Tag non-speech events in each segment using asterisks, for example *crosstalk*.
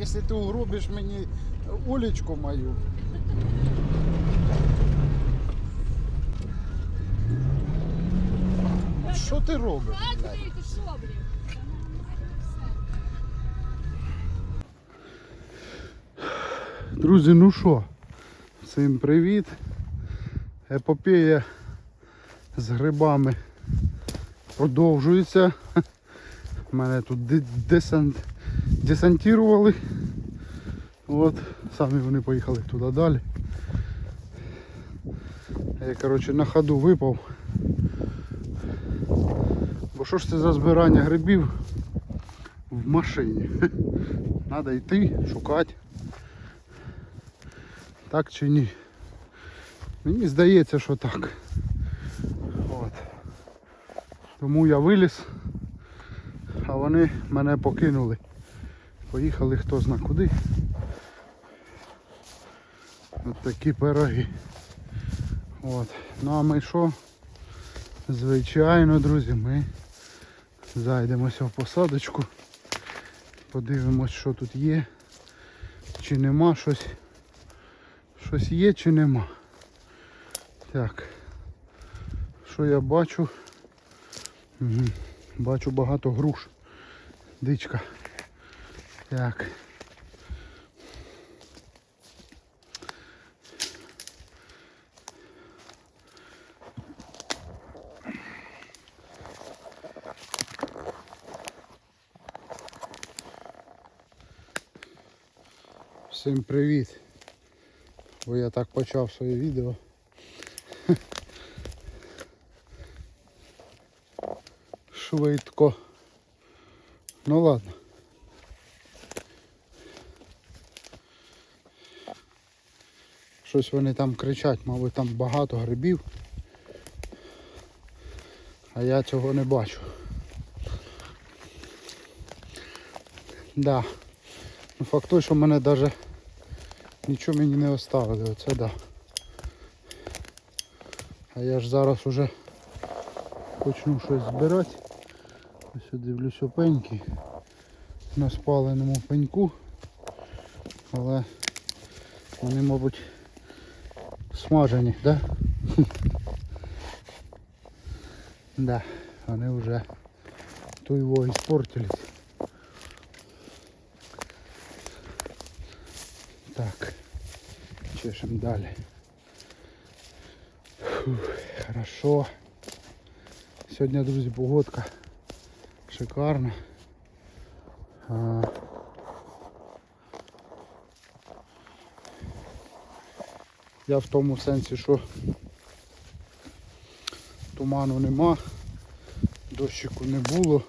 якщо ти угробиш мені Олечку мою. Що ти робиш? блядь? Друзі, ну що, всім привіт. Епопея з грибами продовжується. Мене тут де- десант, десантували. От, самі вони поїхали туди далі. Я коротше на ходу випав. Бо що ж це за збирання грибів в машині? *laughs* Треба йти, шукати. Так чи ні? Мені здається, що так. От. Тому я виліз, а вони мене покинули. Поїхали хто зна куди. От такі пироги. От. Ну а ми що? Звичайно, друзі, ми зайдемося в посадочку. Подивимось, що тут є. Чи нема щось. Щось є чи нема. Так. Що я бачу? Угу. Бачу багато груш. Дичка. Так. Всім привіт! Бо я так почав своє відео. *laughs* Швидко. Ну ладно. Щось вони там кричать, мабуть там багато грибів. А я цього не бачу. Да. Ну факт той, що мене навіть нічого мені не оставили, оце да. А я ж зараз уже почну щось збирати. Ось дивлюсь опеньки на спаленому пеньку. Але вони, мабуть, смажені, да? *laughs* да, вони вже ту його іспортились. Так, чешем далі. Фух, хорошо. Сьогодні, друзі, погодка шикарна. я в тому сенсі, що туману нема, дощику не було.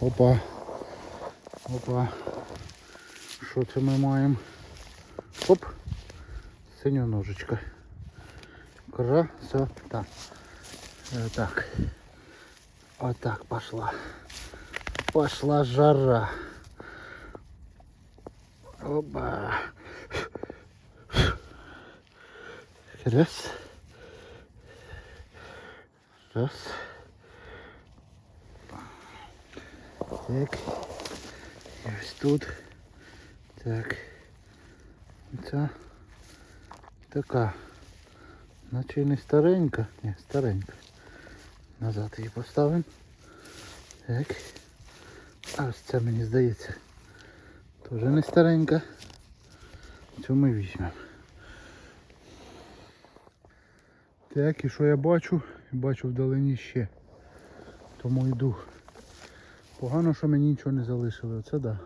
Опа. Опа. Що це ми маємо? Оп! Синя ножичка. Красота. Э, Так. Вот так пошла. Пошла жара. Оба. Раз. Раз. Так. І ось тут. Так. Це така. Наче не старенька. Ні, старенька. Назад її поставимо. Так. А ось це мені здається. Теж не старенька. Цю ми візьмемо. Так, і що я бачу? Бачу вдалині ще. Тому йду. Погано, що мені нічого не залишили. Оце да.